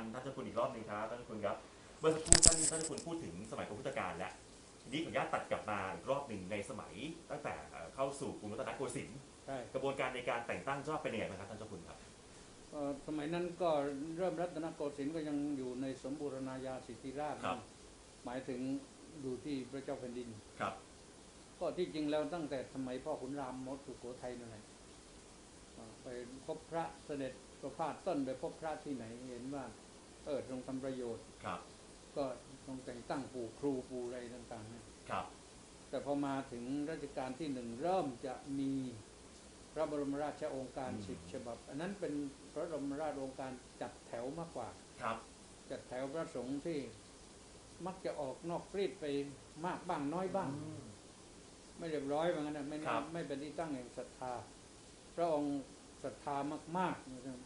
านท่านเจ้าคุณอีกรอบหนึ่งครับท่านเจ้าคุณครับเมื่อสักครู่ท่านท่านเจ้าคุณพูดถึงสมัยกรมพุทธกาลแล้วทีนี้ขออนุญาตตัดกลับมาอีกรอบหนึ่งในสมัยตั้งแต่เอ่อเข้าสู่กรุงรัตนโกสินทร์ใช่กระบวนการในการแต่งตั้งเจ้าเป็นยังไงบ้างครับท่านเจ้าคุณครับเอ่อสมัยนั้นก็เริ่มรัตนโกสินทร์ก็ยังอยู่ในสมบูรณาญาสิทธิราชย์ครับหมายถึงอยู่ที่พระเจ้าแผ่นดิน ครับก็ที่จริงแล้วตั้งแต่สมัยพ่อขุนรามมดสุโขทัยนั่นแหละเอ่อไปพบพระเสด็จประพาสต้นไปพบพระที่ไหนเห็นว่า เออทรงทำประโยชน์ครับ ก็ทรงแต่งตั้งปู่ครูปู่อะไรต่างๆนะครับ แต่พอมาถึงรัชกาลที่หนึ่งเริ่มจะมีพระบรมราชโองการอืมสิบฉบับ อันนั้นเป็นพระบรมราชโองการจัดแถวมากกว่าครับ จัดแถวพระสงฆ์ที่มักจะออกนอกรีดไปมากบ้างน้อยบ้างอืมไม่เรียบร้อยเหมือนกันนะไม่ครัน่าบไม่เป็นที่ตั้งแห่งศรัทธา พระองค์ศรัทธามากๆนะครับ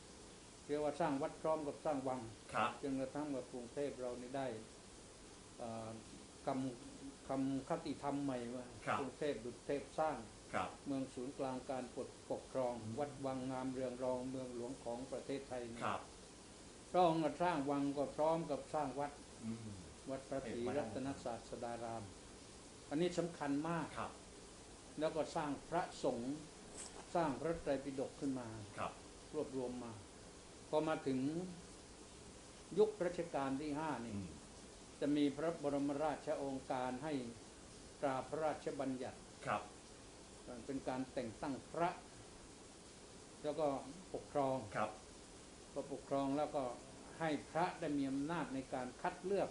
เรียกว่าสร้างวัดพร้อมกับสร้างวังครับจนกระทั่งว่ากรุงเทพเรานี่ได้เอ่อกำคำคติธรรมใหม่ว่าครับกรุงเทพดุจเทพสร้างครับเมืองศูนย์กลางการปกปกครองอืมวัดวังงามเรืองรองเมืองหลวงของประเทศไทยคนี่รับพระองค์ก็สร้างวังก็พร้อมกับสร้างวัดอืมวัดพระศรีเห็นไหมรัตนศาสดาราม อันนี้สำคัญมากครับ แล้วก็สร้างพระสงฆ์สร้างพระไตรปิฎกขึ้นมาครับ รวบรวมมาพ อมาถึงยุครัชกาลที่ห้าอืนี่มจะมีพระบรมราชโองการให้ตราพระราชบัญญัติครับเป็นการแต่งตั้งพระ แล้วก็ปกครองครับพอปกครองแล้วก็ให้พระได้มีอำนาจในการคัดเลือก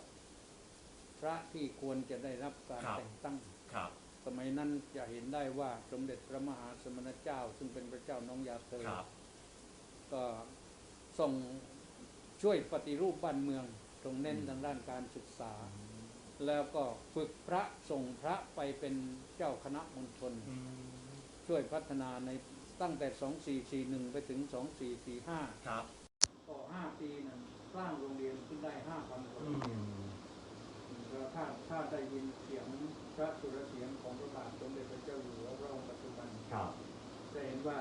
พระที่ควรจะได้รับการครับแต่งตั้งครับสมัยนั้นจะเห็นได้ว่าสมเด็จพระมหาสมณเจ้า ซึ่งเป็นพระเจ้าน้องยาเธอครับก็ ส่งช่วยปฏิรูปบ้านเมือง ตรงเน้นอืมทางด้านการศึกษา แล้วก็ฝึกพระส่งพระไปเป็นเจ้าคณะมณฑลอืมช่วยพัฒนาในตั้งแต่ 2441 ไปถึง 2445 ครับ ต่อ 5 ปีนั้นสร้างโรงเรียนขึ้นได้ 5,000กว่าอืโรงเรียนมแล้วถ้าถ้าได้ยินเสียงพระสุรเสียงของพระบาทสมเด็จพระเจ้าอยู่หัวพระองค์ปัจจุบันครับจะเห็นว่า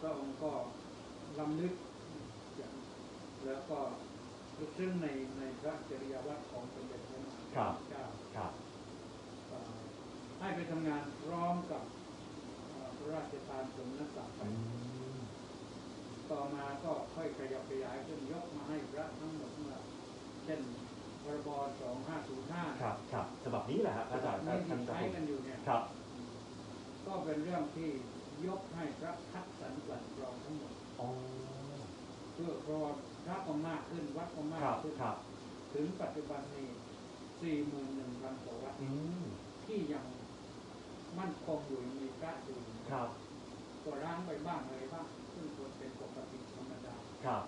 พระองค์ก็ลำลึกอย่าง แล้วก็ลึกซึ้งในในพระจริยวัตรของสมเด็จพระมหาครับเจ้าครับเอ่อให้ไปทำงานพร้อมกับเอ่อพระราชทานสมณศักดิ์ไปอืมต่อมาก็ค่อยขยับขยายขึ้นยกมาให้พระทั้งหมดเมื่อเช่นพรบ2505ครับครับฉบับนี้แหละครับอาจารย์นี่ท่านที่ท่านใช้กันอยู่เนี่ยครับ ก็เป็นเรื่องที่ยกให้พระคัดสรรกลั่นกรองทั้งหมดอ๋อเพื่อเพราะว่าพระก็มากขึ้นวัดก็มาคกรับขึ้นครับถึงปัจจุบันนี้สี่หมื่นหนึ่งพันกว่าวัดอืมที่ยังมั่นคงอยู่ยังมีพระอยู่ครับก็ร้างไปบ้างอะไรบ้างซึ่งควรเป็นปกติธรรมดา ครับ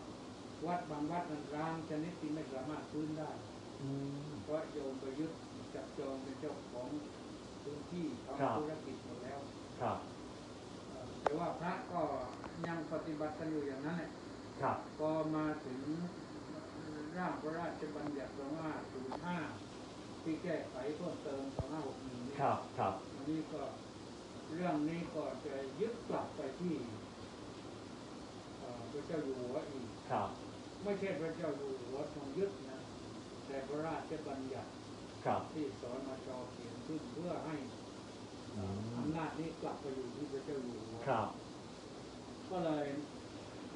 วัดบางวัดมันร้างชนิดที่ไม่สามารถฟื้นได้ อืม เพราะโยมประยุทธ์จับจองเป็นเจ้าของพื้นที่ครับทำธุรกิจหมดแล้วครับเอ่อแต่ว่าพระก็ยังปฏิบัติกันอยู่อย่างนั้นแหละ ครับพอมาถึงร่างพระราชบัญญัติ2505ที่แก้ไขเพิ่มเติม2561นี้ครับครับอันนี้ก็เรื่องนี้ก็จะยึดกลับไปที่เอ่อพระเจ้าอยู่หัวอีกครับ ไม่ใช่พระเจ้าอยู่หัวทรงยึดนะ แต่พระราชบัญญัติครับที่สอนมาจอเขียนขึ้นเพื่อให้อืมอำนาจนี้กลับไปอยู่ที่พระเจ้าอยู่หัวครับ ก็เลย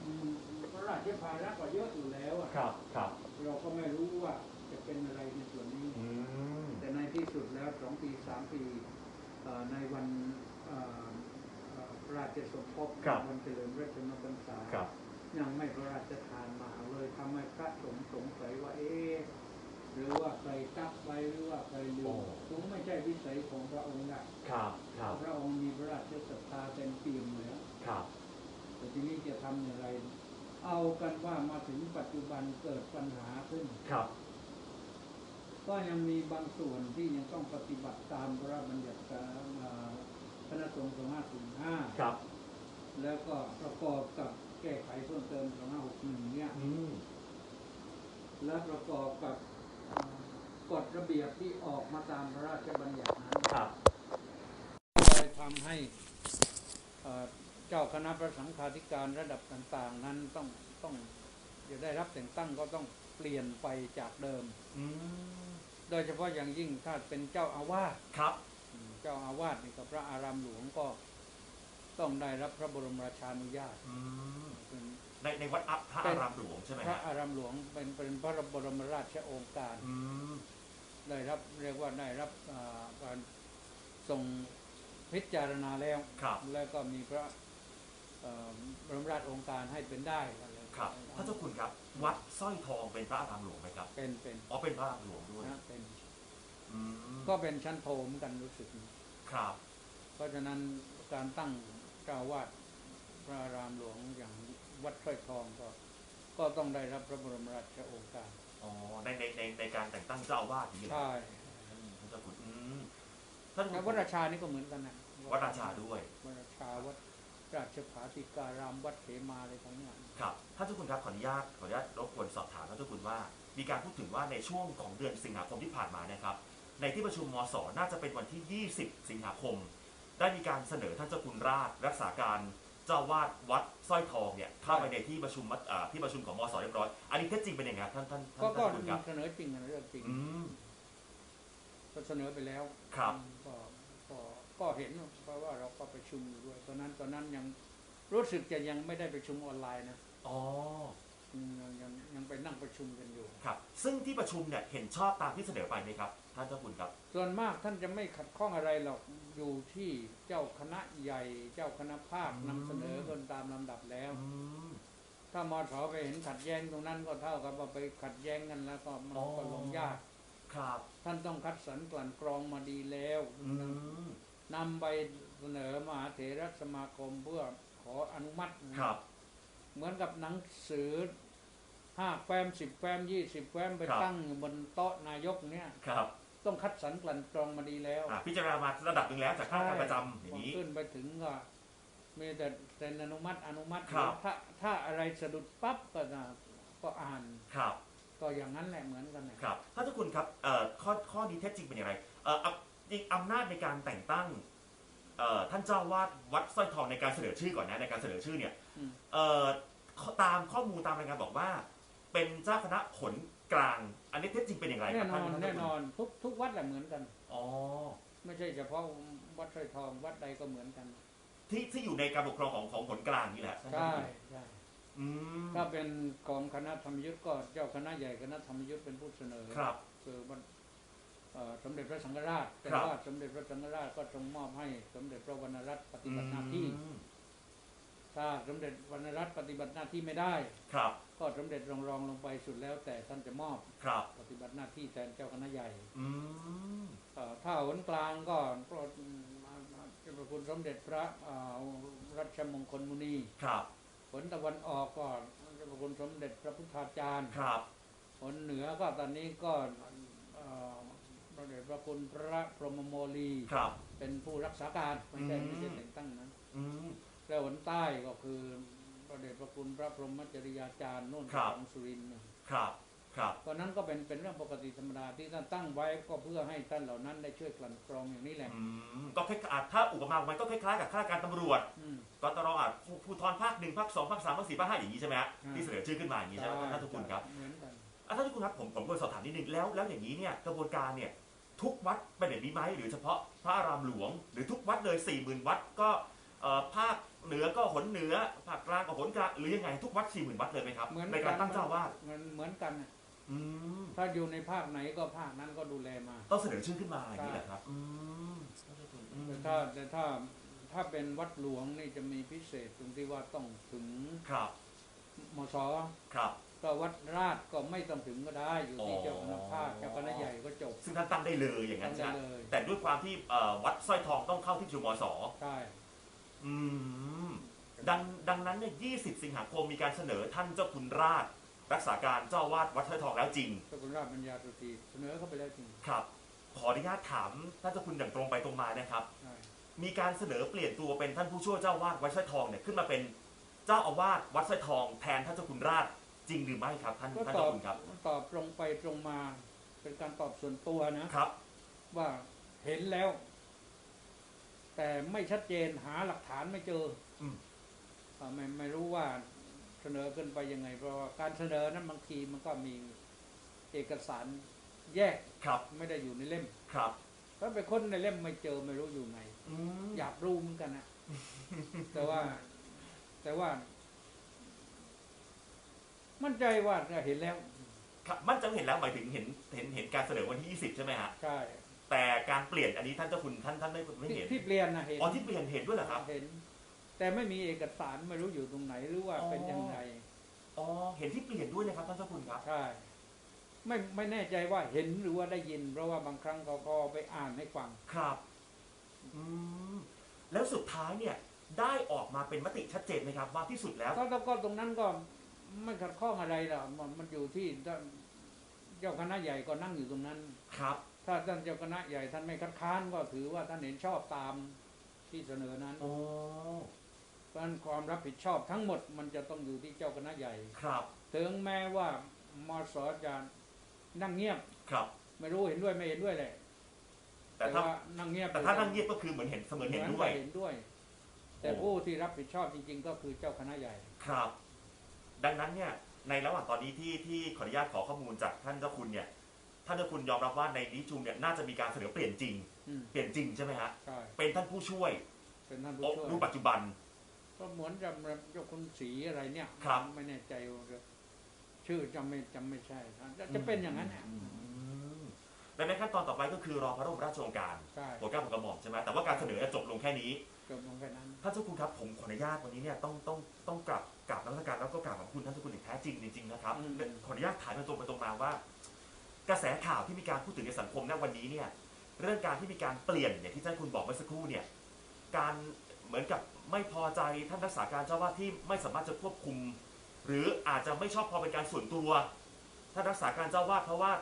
อืม พระราชภาระก็เยอะอยู่แล้วอะครับครับเราก็ไม่รู้ว่าจะเป็นอะไรในส่วนนี้ อืมแต่ในที่สุดแล้วสองปีสามปีเอ่อในวันเอ่อเอ่อพระราชสมภพวันเฉลิมราชมพรรษา ครับ ยังไม่พระราชทานมาเลยทำให้พระสงฆ์สงสัยว่าเอ๊ะหรือว่าใครตักไว้หรือว่าใครลืมคงไม่ใช่วิสัยของพระองค์นะครับ ครับ พระองค์มีพระราชศรัทธาเต็มเปี่ยมอยู่แล้วครับ แต่ทีนี้จะทำอย่างไร เอากันว่ามาถึงปัจจุบันเกิดปัญหาขึ้น ครับ ก็ยังมีบางส่วนที่ยังต้องปฏิบัติตามพระราชบัญญัติการอ่าคณะสงฆ์2505ครับ แล้วก็ประกอบกับแก้ไขเพิ่มเติม2561เนี่ยอืมและประกอบกับอ่ากฎระเบียบที่ออกมาตามพระราชบัญญัตินั้นครับเลยทำให้ เอ่อเจ้าคณะพระสังฆาธิการระดับต่าง ๆ นั้นต้องต้องจะได้รับแต่งตั้งก็ต้องเปลี่ยนไปจากเดิม อืมโดยเฉพาะอย่างยิ่งถ้าเป็นเจ้าอาวาสครับอืมเจ้าอาวาสนี่กับพระอารามหลวงก็ต้องได้รับพระบรมราชานุญาตอืมเป็นในในวัดอัพพระเป็นอารามหลวงใช่ไหมพระฮะอารามหลวงเป็นเป็นพระบรมราชโองการ อืมได้รับเรียกว่าได้รับอ่าการส่งพิจารณาแล้ว ครับ แล้วก็มีพระเอ่อ บรมราชโองการให้เป็นได้อะไรครับท่านเจ้าคุณครับ วัดสร้อยทองเป็นพระอารามหลวงไหมครับเป็นเป็นอ๋อเป็นพระอารามหลวงด้วยนะเป็นอืมก็เป็นชั้นโทเหมอนกันรู้สึกครับ เพราะฉะนั้นการตั้งเจ้าอาวาดพระอารามหลวงอย่างวัดสร้อยทองก็ ก็ต้องได้รับพระบรมราชโองการอ๋อในในในในการแต่งตั้งเจ้าอาวาสอย่างนี้เหรอใช่อืมท่านเจ้าคุณอืมท่านแล้ววัดราชานี่ก็เหมือนกันนะวัดราชาด้วยวัดราชาวัด ราชภาติการามวัดเขมาอะไรทั้งนั้นครับท่านเจ้าคุณครับขออนุญาตขออนุญาตรบกวนสอบถามท่านเจ้าคุณว่า มีการพูดถึงว่าในช่วงของเดือนสิงหาคมที่ผ่านมานะครับ ในที่ประชุมมสน่าจะเป็นวันที่ 20 สิงหาคม ได้มีการเสนอท่านเจ้าคุณราชรักษาการเจ้าวาดวัดสร้อยทองเนี่ยเข้าไปในที่ประชุมมัดอ่าที่ประชุมของมสเรียบร้อยอันนี้เท็จจริงเป็นยังไงครับท่านท่านท่านก็ก็ท่านคุณครับเสนอจริงนะเรื่องจริงอืมก็เสนอไปแล้วครับก็ ก็ก็เห็นเพราะว่าเราก็ประชุมอยู่ด้วยตอนนั้นตอนนั้นยังรู้สึกจะยังไม่ได้ประชุมออนไลน์นะอ๋อยังยังยังไปนั่งประชุมกันอยู่ครับ ซึ่งที่ประชุมเนี่ยเห็นชอบตามที่เสนอไปไหมครับ ท่านเจ้าคุณครับ ส่วนมากท่านจะไม่ขัดข้องอะไรหรอกอยู่ที่เจ้าคณะใหญ่เจ้าคณะภาคนอืมนำเสนอกันตามลำดับแล้วอืมถ้ามอสอไปเห็นขัดแย้งตรงนั้นก็เท่ากับว่าไปขัดแย้งกันแล้วก็มันอ๋อก็ลงยาก ครับ ท่านต้องคัดสรรกลั่นกรองมาดีแล้วอืม นำไปเสนอมหาเถรสมาคมเพื่อขออนุมัติครับ เหมือนกับหนังสือห้าแฟ้มสิบแฟ้มยี่สิบแฟ้มไปตั้งอยู่บนโต๊ะนายกเนี่ยครับต้องคัดสรรกลั่นกรองมาดีแล้วอะพิจารณามาระดับหนึ่งแล้วจากข้าราชการประจำอย่างนี้พขึ้นไปถึงก็มีแต่เซ็นอนุมัติอนุมัติครับ ถ้าถ้าอะไรสะดุดปั๊บก็นะก็อ่านครับ ก็อย่างนั้นแหละเหมือนกันนะ ครับท่านเจ้าคุณครับเอ่อข้อข้อนี้เท็จจริงเป็นอย่างไรเอ่ออำ จริงอำนาจในการแต่งตั้งเอ่อท่านเจ้าวาดวัดสร้อยทองในการเสนอชื่อก่อนนะในการเสนอชื่อเนี่ยอืม เอ่อข้อตามข้อมูลตามรายงานบอกว่า เป็นเจ้าคณะขนกลาง อันนี้เท็จจริงเป็นอย่างไรคแน่รับนท่าอนท่าแน่เจ้าคุณนอนทุกทุกวัดแหละเหมือนกัน อ๋อไม่ใช่เฉพาะวัดสร้อยทองวัดใดก็เหมือนกันที่ที่อยู่ในการปกครองของของขนกลางนี่แหละท่านใช่เจ้าคุณใช่อืมถ้าเป็นของคณะธรรมยุทธ์ก็เจ้าคณะใหญ่คณะธรรมยุทธ์เป็นผู้เสนอครับ คือมันเอ่อ สมเด็จพระสังฆราชแต่ครับว่าสมเด็จพระสังฆราชก็ทรงมอบให้ สมเด็จพระวรรณรัตน์ปฏิบัติหน้าที่อืมถ้าสมเด็จวรรณรัตน์ปฏิบัติหน้าที่ไม่ได้ ครับ ก็สมเด็จรองรองลงไปสุดแล้ว แต่ท่านจะมอบครับ ปฏิบัติหน้าที่แทนเจ้าคณะใหญ่อืมเอ่อถ้าหนกลางก็โปรดเจ้าพระคุณสมเด็จพระเอ่อรัชมงคลมุนีครับผลตะวันออกก็เจ้าพระคุณสมเด็จพระพุทธาจารย์ครับผลเหนือก็ตอนนี้ก็เอ่อ พระเดชพระคุณพระพรหมโมลีครับ เป็นผู้รักษาการไม่ใช่อืมไม่ใช่แต่งตั้งนะอืมแล้วหนใต้ก็คือพระเดชพระคุณพระพรหมจริยาจารย์นู่นครับของสุรินทร์น่ะครับครับตอนนั้นก็เป็นเป็นเรื่องปกติธรรมดาที่ท่านตั้งไว้ก็เพื่อให้ท่านเหล่านั้นได้ช่วยกลั่นกรองอย่างนี้แหละอืมก็คล้ายๆอะถ้าอุปมามันก็คล้ายๆกับข้าราชการตำรวจอืมกตรอาจภูธรภาคหนึ่งภาคสองภาคสามภาคสี่ภาคห้าอย่างนี้ใช่ไหมฮะอืมที่เสนอชื่อขึ้นมาอย่างนี้ใช่ไหมท่านทุกคุณครับเหมือนกันอะท่านทุกคุณครับผมผมควรสอบถามนิดนึงแล้วแล้วอย่างนี้เนี่ยกระบวนการเนี่ย ทุกวัดเป็นแบบนี้ไหมหรือเฉพาะพระอารามหลวง หรือทุกวัดเลยสี่หมื่นวัดก็เอ่อภาคเหนือก็หนเหนือภาคกลางก็หนกลางหรือยังไงทุกวัดสี่หมื่นวัดเลยไหมครับเหมือนในการตั้งเจ้าอาวาดเหมือนเหมือนกันน่ะอืมถ้าอยู่ในภาคไหนก็ภาคนั้นก็ดูแลมาต้องเสนอชื่อขึ้นมาอย่างนี้แหละครับอืมอืมแต่ถ้าแต่ถ้าถ้าเป็นวัดหลวงนี่จะมีพิเศษตรงที่ว่าต้องถึงครับมศครับ ก็วัดราชก็ไม่ต้องถึงก็ได้ อยู่ที่อ๋อเจ้าคณะภาคเจ้าคณะใหญ่ก็จบ ซึ่งท่านตั้งได้เลยอย่างนั้นทำใช่ได้ไหมเลย แต่ด้วยความที่เอ่อวัดสร้อยทองต้องเข้าที่ประชุมมสใช่ อืมดังดังนั้นเนี่ย20 สิงหาคมมีการเสนอท่านเจ้าคุณราช รักษาการเจ้าวาดวัดสร้อยทองแล้วจริง เจ้าคุณราชปัญญาสุธีเสนอเข้าไปแล้วจริงครับ ขออนุญาตถามท่านเจ้าคุณอย่างตรงไปตรงมานะครับ ใช่มีการเสนอเปลี่ยนตัวเป็นท่านผู้ช่วยเจ้าวาดวัดสร้อยทองเนี่ยขึ้นมาเป็นเจ้าอาวาสวัดสร้อยทองแทนท่านเจ้าคุณราช จริงหรือไม่ครับท่านก็ท่านตอเจ้าบคุณครับตอบตรงไปตรงมา เป็นการตอบส่วนตัวนะ ครับว่าเห็นแล้ว แต่ไม่ชัดเจนหาหลักฐานไม่เจออมอ่าไม่ไม่รู้ว่าเสนอขึ้นไปยังไง เพราะว่าการเสนอนั้นบางทีมันก็มีเอกสารแยกครับไม่ได้อยู่ในเล่มครับถ้าไปค้นในเล่มไม่เจอไม่รู้อยู่ไหน อืมอยากรู้เหมือนกันนะ แต่ว่า แต่ว่า มั่นใจว่าเห็นแล้วครับมั่นใจะเห็นแล้วหมายถึงเห็นเห็นเห็นการเสนอวันที่20ใช่ไหมฮะใช่แต่การเปลี่ยนอันนี้ท่านเจ้าคุณท่านท่านไม่ไม่ที่เห็นที่เปลี่ยนนะเห็นอ๋อที่เปลี่ยนเห็นด้วยเหรอครับ เห็น แต่ไม่มีเอกสารไม่รู้อยู่ตรงไหนหรือว่าอ๋อเป็นยังไงอ๋อเห็นที่เปลี่ยนด้วยนะครับท่านเจ้าคุณครับใช่ไม่ไม่แน่ใจว่าเห็นหรือว่าได้ยิน เพราะว่าบางครั้งเขาก็ไปอ่านให้ฟังครับอืมแล้วสุดท้ายเนี่ยได้ออกมาเป็นมติชัดเจนไหมครับ ว่าที่สุดแล้วก็ก็ตรงนั้นก็ ไม่ขัดข้องอะไรหรอกมันมันอยู่ที่ท่านเจ้าคณะใหญ่ก็นั่งอยู่ตรงนั้น ครับ ถ้าท่านเจ้าคณะใหญ่ท่านไม่คัดค้านก็ถือว่าท่านเห็นชอบตามที่เสนอนั้นโอ้เพราะฉะนั้นความรับผิดชอบทั้งหมดมันจะต้องอยู่ที่เจ้าคณะใหญ่ ครับ ถึงแม้ว่ามสจะนั่งเงียบ ครับ ไม่รู้เห็นด้วยไม่เห็นด้วยแหละแต่แต่ถ้าว่านั่งเงียบ แต่ถ้านั่งเงียบก็คือเหมือนเห็นเสมือนเห็นด้วย เห็นด้วย แต่โอ้ผู้ที่รับผิดชอบจริง ๆ ก็คือเจ้าคณะใหญ่ ครับ ดังนั้นเนี่ยในระหว่างตอนนี้ที่ที่ขออนุญาตขอข้อมูลจากท่านเจ้าคุณเนี่ยท่านเจ้าคุณยอมรับว่าในนี้ชุมเนี่ยน่าจะมีการเสนอเปลี่ยนจริง อืมเปลี่ยนจริงใช่ไหมฮะใช่เป็นท่านผู้ช่วยเป็นท่านผู้โอ้ช่วยรูปปัจจุบัน ก็เหมือนจะเจ้าคุณศรีอะไรเนี่ยครับ ไม่แน่ใจว่าชื่อจำไม่จำไม่ใช่จะจะเป็นอย่างนั้นน่ะอืมและในขั้นตอนต่อไปก็คือรอพระบรมราชโองการใช่ โปรดเกล้าโปรดกระหม่อมใช่ไหมแต่ว่าการเสนอจบลงแค่นี้ จบลงแค่นั้น ท่านเจ้าคุณครับผมขออนุญาตวันนี้เนี่ยต้องต้องต้องกราบกราบนมัสการแล้วก็กราบขอบคุณท่านเจ้าคุณอย่างแท้จริงจริงๆนะครับอืมและขออนุญาตถามตรงไปตรงมาว่า กระแสข่าวที่มีการพูดถึงในสังคมณวันนี้เนี่ย เรื่องการที่มีการเปลี่ยนอย่างที่ท่านคุณบอกเมื่อสักครู่เนี่ย การเหมือนกับไม่พอใจท่านรักษาการเจ้าวาดที่ไม่สามารถจะควบคุม หรืออาจจะไม่ชอบพอเป็นการส่วนตัวท่านรักษาการเจ้าวาดเพราะว่า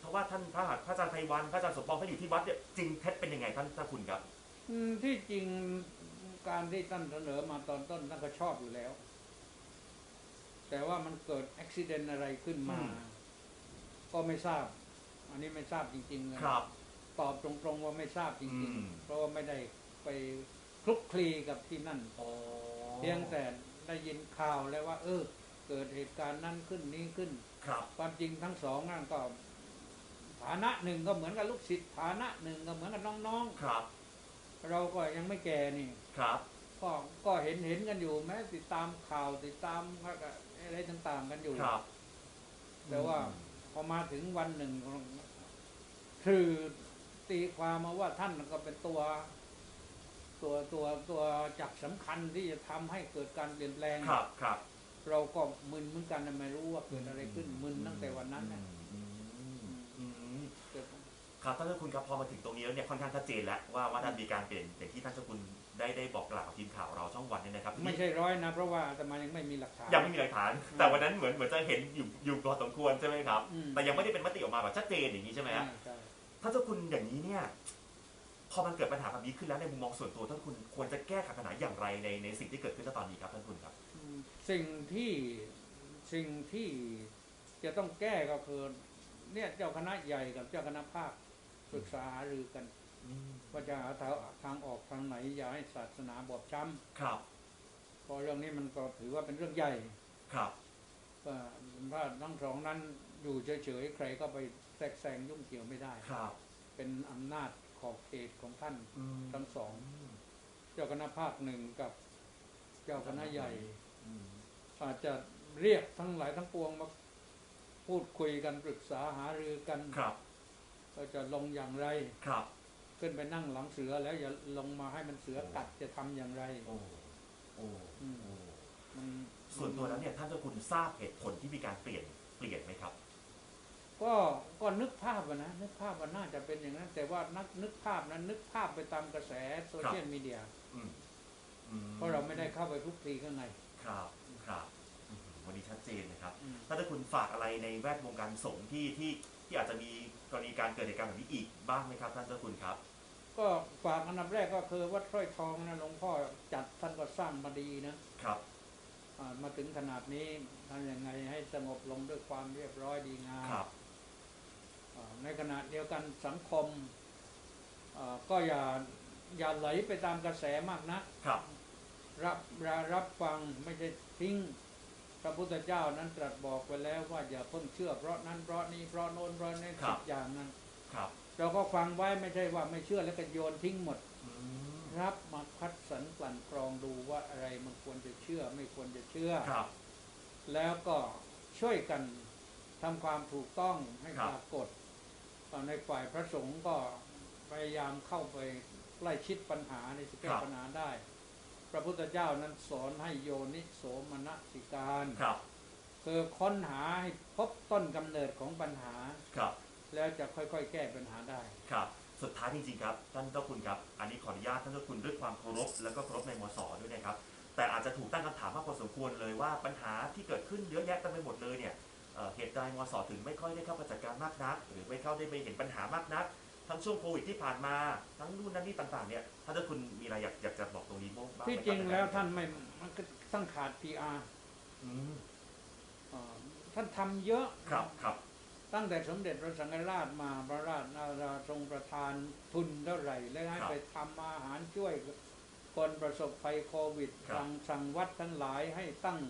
เพราะว่าท่านพระหัตถ์พระอาจารย์ไพวันพระอาจารย์สมปองท่านอยู่ที่วัดเนี่ยจริงเท็จเป็นยังไงท่านท่านคุณครับอืม ที่จริงการที่ท่านเสนอมาตอนต้นท่านก็ชอบอยู่แล้ว แต่ว่ามันเกิดอุบิเหตุอะไรขึ้นมาอืมก็ไม่ทราบ อันนี้ไม่ทราบจริงๆเลยครับตอบตรงๆว่าไม่ทราบจอืริงมๆเพราะว่าไม่ได้ไปคลุกคลีกับที่นั่นเพียงแต่ได้ยินข่าวแล้วว่า เออ เกิดเหตุการณ์นั้นขึ้นนี้ขึ้น ครับความจริงทั้งสองนั่นก็ ฐานะหนึ่งก็เหมือนกับลูกศิษย์ฐานะหนึ่งก็เหมือนกับน้องครับๆ เราก็ยังไม่แก่นี่ครับ ก็ก็เห็นเห็นกันอยู่แม้ติดตามข่าวติดตามอะไรต่างๆกันอยู่ครับ แต่ว่าพอมาถึงวันหนึ่งคือตีความมาว่าท่านก็เป็นตัว ตัวตัวตัวจักรสำคัญที่จะทำให้เกิดการเปลี่ยนแปลงครับครับ เราก็มึนเหมือนกันนะไม่รู้ว่าเกิดอะไรขึ้นมึนตั้งแต่วันนั้นนะ อืมอืมอืม เกิด ครับท่านเจ้าคุณครับพอมาถึงตรงนี้แล้วเนี่ยค่อนข้างชัดเจนแล้วว่าว่าท่านมีการเปลี่ยนอย่างที่ท่านเจ้าคุณได้ได้บอกกล่าวกับทีมข่าวเราช่องวันเนี่ยนะครับไม่ใช่ร้อยนะเพราะว่าอาตมายังไม่มีหลักฐานยังไม่มีหลักฐาน แต่วันนั้นเหมือนเหมือนจะเห็นอยู่อยู่พอสมควรใช่ไหมครับอืมแต่ยังไม่ได้เป็นมติออกมาแบบชัดเจนอย่างนี้ใช่ไหมฮะใช่ท่านเจ้าคุณอย่างนี้เนี่ยพอมันเกิดปัญหาแบบนี้ขึ้นแล้วในมุมมองส่วนตัวท่านคุณควรจะแก้ไขปัญหาอย่างไรในในสิ่งที่เกิดขึ้นณตอนนี้ครับท่านคุณครับอืมสิ่งที่สิ่งที่จะต้องแก้ก็คือเนี่ยเจ้าคณะใหญ่กับเจ้าคณะภาค ปรึกษาหารือกันว่าจะหาทางทางออกทางไหนอย่าให้ศาสนาบอบช้ครับำเพราะเรื่องนี้มันก็ถือว่าเป็นเรื่องใหญ่ครับว่าถ้าทั้งสองนั้นอยู่เฉยๆใครก็ไปแทรกแซงยุ่งเกี่ยวไม่ได้ครับ เป็นอำนาจขอบเขตของท่านอืมทั้งสองเจ้าคณะภาคหนึ่งกับเจ้าคณะใหญ่อืมอาจจะเรียกทั้งหลายทั้งปวงมาพูดคุยกันปรึกษาหารือกันครับ ก็จะลงอย่างไร ครับ ขึ้นไปนั่งหลังเสือแล้วอย่าลงมาให้มันเสือกัดจะทำอย่างไรโอ้โอ้อืมโอ้มันส่วนตัวแล้วเนี่ยท่านเจ้าคุณทราบเหตุผลที่มีการเปลี่ยนเปลี่ยนไหมครับ ก็ก็นึกภาพอะนะนึกภาพว่าน่าจะเป็นอย่างนั้น แต่ว่านักนึกภาพนั้น นึกภาพไปตามกระแสโซเชียลมีเดียอืมอืมเพราะเราไม่ได้เข้าไปคลุกคลีข้างในครับครับอืมวันนี้ชัดเจนนะครับ อืม ถ้าถ้าคุณฝากอะไรในแวดวงการสงฆ์ที่ที่ที่อาจจะมี กรณีการเกิดเหตุการณ์แบบนี้อีกบ้างไหมครับท่านเจ้าคุณครับ ก็ฝากอันดับแรกก็คือวัดสร้อยทองนะหลวงพ่อจัดท่านก็สร้างมาดีนะครับอ่ามาถึงขนาดนี้ทำยังไงให้สงบลงด้วยความเรียบร้อยดีงามครับอ่าในขณะเดียวกันสังคมอ่าก็อย่าอย่าไหลไปตามกระแสมากนะ ครับ รับรับรับฟังไม่ใช่ทิ้ง พระพุทธเจ้านั้นตรัสบอกไว้แล้วว่าอย่าเพิ่งเชื่อเพราะนั้นเพราะนี้เพราะโน้นเพราะนี้ครัสิบบอย่างนั้นครับ เราก็ฟังไว้ไม่ใช่ว่าไม่เชื่อแล้วก็โยนทิ้งหมดอืมรับมาคัดสรรกลั่นกรองดูว่าอะไรมันควรจะเชื่อไม่ควรจะเชื่อครับ แล้วก็ช่วยกันทำความถูกต้องให้ครัปบรากฏตอนในฝ่ายพระสงฆ์ก็พยายามเข้าไปใกล้ชิดปัญหาในสแก้ปัญหาได้ พระพุทธเจ้านั้นสอนให้โยนิโสมนสิการครับ คือค้นหาให้พบต้นกำเนิดของปัญหาครับ แล้วจะค่อยๆ แก้ปัญหาได้ครับ สุดท้ายจริงๆครับ ท่านเจ้าคุณครับ อันนี้ขออนุญาตท่านเจ้าคุณด้วยความเคารพแล้วก็เคารพในมสด้วยนะครับ แต่อาจจะถูกตั้งคำถามมากพอสมควรเลยว่าปัญหาที่เกิดขึ้นเยอะแยะเต็มไปหมดเลยเนี่ยเอ่อเหตุใดมสถึงไม่ค่อยได้เข้าไปจัดการมากนัก หรือไม่เข้าได้ไปเห็นปัญหามากนัก ทั้งช่วงโควิดที่ผ่านมา ทั้งนู่นนั่นนี่ต่าง ๆ เนี่ยท่านเจ้าคุณมีอะไรอยากอยากจะบอกตรงนี้บ้างไหมที่จริงแล้วท่านไม่มันก็ต้องขาด PR อืมอ่าท่านทำเยอะครับครับตั้งแต่สมเด็จพระสังฆราชมาพระราชนาราทรงประทานทุนเท่าไหร่ แล้วให้ครับไปทำอาหารช่วยคนประสบภัยโควิดครับสั่งสั่งวัดทั้งหลายให้ตั้ง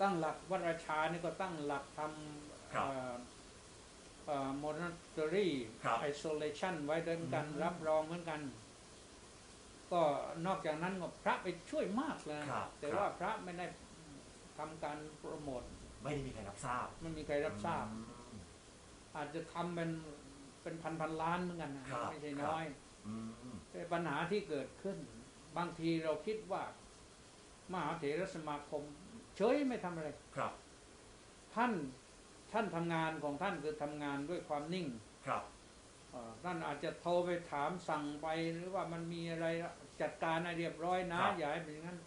ตั้งหลักวัดราชานี่ก็ตั้งหลักทำโมนัสเตอรี่ครับไอโซเลชันไว้ด้วยกันอืมรับรองเหมือนกัน ก็นอกจากนั้นก็พระไปช่วยมากเลยครับแต่ครับว่าพระไม่ได้ทำการโปรโมทไม่ได้มีใครรับทราบไม่มีใครรับทราบอืมอาจจะทำเป็นเป็นพันพันล้านเหมือนกันนะครับไม่ใช่น้อยอืมแต่ปัญหาที่เกิดขึ้น บางทีเราคิดว่า มหาเถรสมาคม เฉยไม่ทำอะไรครับ ท่าน ท่านทำงานของท่านคือทำงานด้วยความนิ่ง ครับเอ่อท่านอาจจะโทรไปถามสั่งไปหรือว่ามันมีอะไรจัดการให้เรียบร้อยนะอย่าให้เป็นอย่างนั้น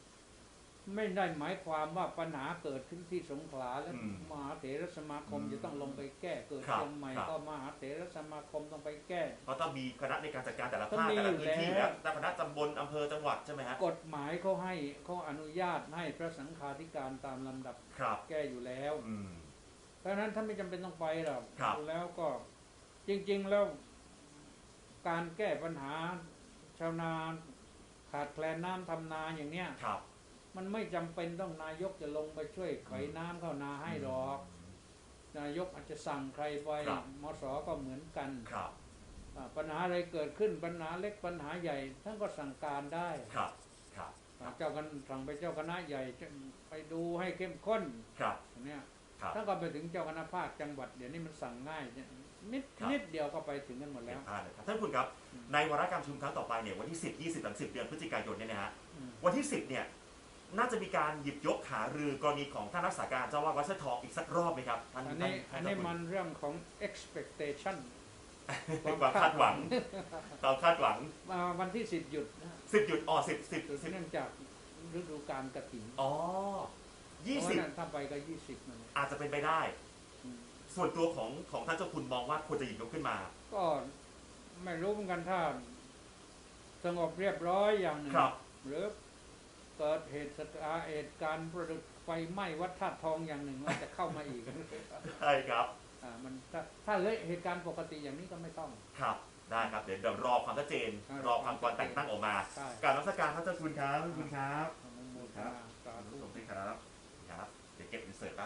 ไม่ได้หมายความว่าปัญหาเกิดขึ้นที่สงขลาแล้วอืมมหาเถรสมาคมอืมจะต้องลงไปแก้เกิดครับเชียงใหม่ครับก็มหาเถรสมาคมต้องไปแก้เพราะต้องมีคณะในการจัดการแต่ละต้องภาคมีแต่ละอยู่พื้นที่แล้วและคณะตำบลอำเภอจังหวัดใช่ไหมฮะกฎหมายเขาให้เขาอนุญาตให้พระสังฆาธิการตามลำดับครับแก้อยู่แล้ว อืม เพราะฉะนั้นท่านไม่จำเป็นต้องไปหรอกครับแล้วก็จริง ๆ แล้วการแก้ปัญหาชาวนาขาดแคลนน้ำทำนาอย่างเนี้ยครับ มันไม่จำเป็นต้องนายกจะลงไปช่วยไขน้ำเข้านาให้หรอก นายกอาจจะสั่งใครไปครับมสก็เหมือนกันครับอ่าปัญหาอะไรเกิดขึ้นปัญหาเล็กปัญหาใหญ่ท่านก็สั่งการได้ครับ ครับอ่าเจ้ากันสั่งไปเจ้าคณะใหญ่จะไปดูให้เข้มข้นครับอย่างเนี้ยครับ ถ้าก็ไปถึงเจ้าคณะภาคจังหวัดเดี๋ยวนี้มันสั่งง่ายเนี่ยนิดครับนิดเดียวก็ไปถึงกันหมดเห็แล้นวภาพเลยครับท่านคุณครับในวาระการประชุมครั้งต่อไปเนี่ยวันที่ 10 20 30 เดือนพฤศจิกายนเนี่ยนะฮะอืมวันที่ 10 เนี่ยน่าจะมีการหยิบยกหารือกรณีของท่านรักษาการเจ้าอาวาสวัดสร้อยทองอีกสักรอบไหมครับท่านอันนี้ท่าอันท่านี้เจ้าคุณมันเรื่องของ expectation ความคาดหวังความคาดหวังมาวันที่สิบหยุดนะ10 หยุดอ๋อ10 10หยุดเนื่องจากฤดูการกระถิ่น10อ๋อ เพราะฉะนั้น20ถ้าไปก็ยี่สิบนั่นแหละอาจจะเป็นไปได้ อืมส่วนตัวของของท่านเจ้าคุณมองว่าควรจะหยิบยกขึ้นมา ก็ไม่รู้เหมือนกันถ้าสงบเรียบร้อยอย่างหนึ่งครับ หรือเกิดเหตุสตาเหตุการณ์ประดุไฟไหม้วัดธาตุทองอย่างหนึ่งมันจะเข้ามาอีก ใช่ครับอ่ามันถ้าถ้าเหตุการณ์ปกติอย่างนี้ก็ไม่ต้อง ครับได้ครับเดี๋ยวเดี๋ยวรอความชัดเจนอ่ารรอความก่อนแต่งตั้งออกมาใช่ การรัชการท่านเจ้าคุณครับขอบคุณครับอนุโมทครันาบสาธุ ขอบคุณครับ ค